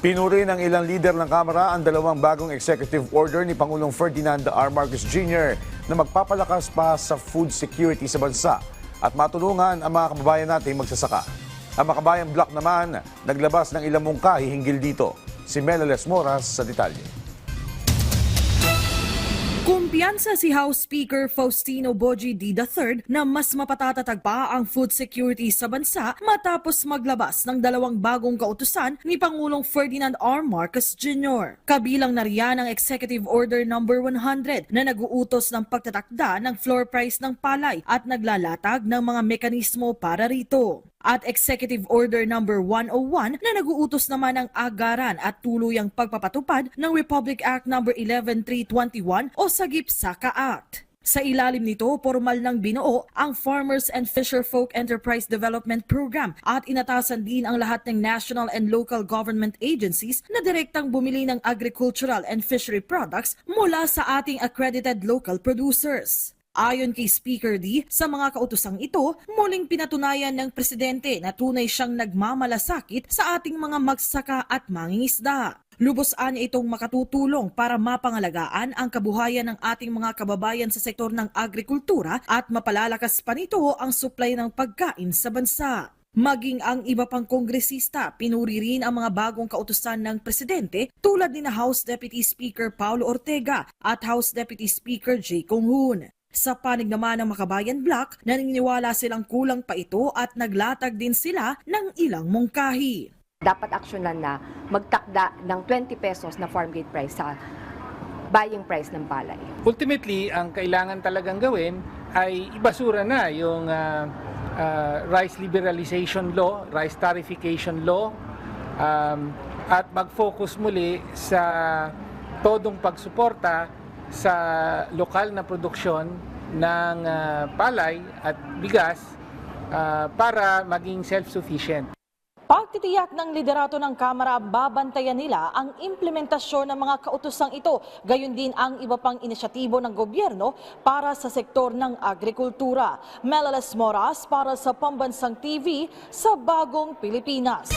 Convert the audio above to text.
Pinuri ng ilang leader ng Kamara ang dalawang bagong executive order ni Pangulong Ferdinand R. Marcos Jr. na magpapalakas pa sa food security sa bansa at matulungan ang mga kababayan nating magsasaka. Ang Makabayan Block naman naglabas ng ilang mungkahi hinggil dito. Si Melales Moras sa detalye. Kumpiyansa si House Speaker Faustino Boji D. III na mas mapatatatag pa ang food security sa bansa matapos maglabas ng dalawang bagong kautusan ni Pangulong Ferdinand R. Marcos Jr. Kabilang na riyan ang Executive Order No. 100 na naguutos ng pagtatakda ng floor price ng palay at naglalatag ng mga mekanismo para rito at Executive Order Number 101 na naguutos naman ng agaran at tuluyang pagpapatupad ng Republic Act Number 11321 o Sagip Saka Act. Sa ilalim nito, formal ng binuo ang Farmers and Fisherfolk Enterprise Development Program at inatasan din ang lahat ng national and local government agencies na direktang bumili ng agricultural and fishery products mula sa ating accredited local producers. Ayon kay Speaker D, sa mga kautosang ito, muling pinatunayan ng presidente na tunay siyang nagmamalasakit sa ating mga magsaka at mangingisda. Lubos niya itong makatutulong para mapangalagaan ang kabuhayan ng ating mga kababayan sa sektor ng agrikultura at mapalalakas pa nito ang supply ng pagkain sa bansa. Maging ang iba pang kongresista, pinuri rin ang mga bagong kautusan ng presidente tulad ni na House Deputy Speaker Paulo Ortega at House Deputy Speaker Jay Conghun. Sa panig naman ng Makabayan Block, naniniwala silang kulang pa ito at naglatag din sila ng ilang mungkahi. dapat aksyonan na magtakda ng 20 pesos na farm gate price sa buying price ng palay. Ultimately, ang kailangan talagang gawin ay ibasura na yung ah, ah, rice liberalization law, rice tarification law, um, at mag-focus muli sa todong pagsuporta sa lokal na produksyon ng ah, palay at bigas ah, para maging self-sufficient. Pagtitiyak ng liderato ng Kamara, babantayan nila ang implementasyon ng mga kautosang ito, gayon din ang iba pang inisyatibo ng gobyerno para sa sektor ng agrikultura. Melales Moras para sa Pambansang TV sa Bagong Pilipinas.